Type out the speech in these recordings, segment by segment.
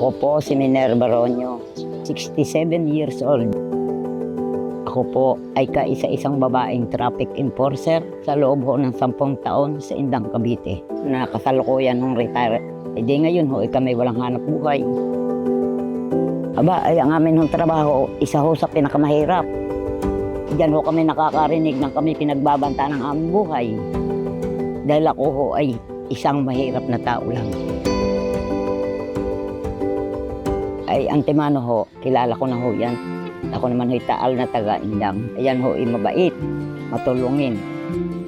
Ako po si Minerva Ronyo, 67 years old. Ako po ay kaisa-isang babaeng traffic enforcer sa loob ho ng 10 taon sa Indang, Cavite. Nakasalukuyan ng retire. E di ngayon ho, eh, kami walang hanap buhay. Aba, ay ang amin hong trabaho, isa ho sa pinakamahirap. Diyan ho kami nakakarinig ng kami pinagbabanta ng aming buhay. Dahil ako ho ay isang mahirap na tao lang. Ay, antemano ho, kilala ko na ho yan. Ako naman ho'y taal na taga-indang. Ayan ho'y mabait, matulungin.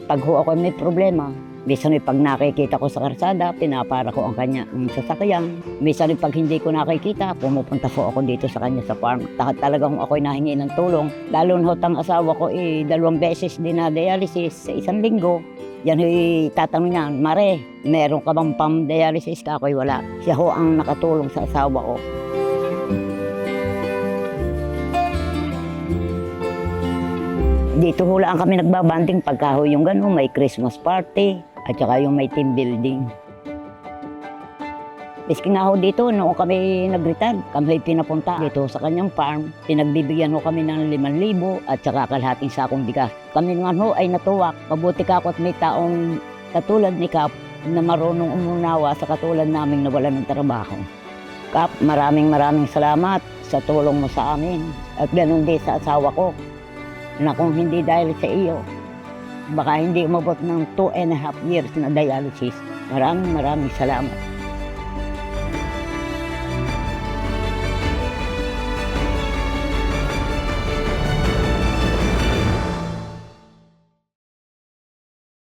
Pag ho ako may problema, Minsan pag nakikita ko sa karsada, pinapara ko ang kanya ang sasakyan. Minsan pag hindi ko nakikita, pumupunta po ako dito sa kanya sa farm. Ta- talagang ako'y nahingi ng tulong. Lalo na ho tang asawa ko, eh, dalawang beses din na dialysis sa isang linggo. Yan ho'y tatanong niya, Mare, meron ka bang pam-dialysis ka? Ako'y wala. Siya ho ang nakatulong sa asawa ko. Dito ho lang kami nagbabanding pagka ho yung gano'n, may Christmas party at saka yung may team building. Miski nga ho dito, noong kami nag-retire, kami pinapunta dito sa kanyang farm. Pinagbibigyan ho kami ng 5,000 at saka kalahating sakong bigas. Kami naman ho ay natuwak. Mabuti ka at may taong katulad ni Kap na marunong umunawa sa katulad naming nawala ng trabaho. Kap, maraming maraming salamat sa tulong mo sa amin. At ganun din sa asawa ko na kung hindi dahil sa iyo, baka hindi umabot ng two and a half years na dialysis. Maraming maraming salamat.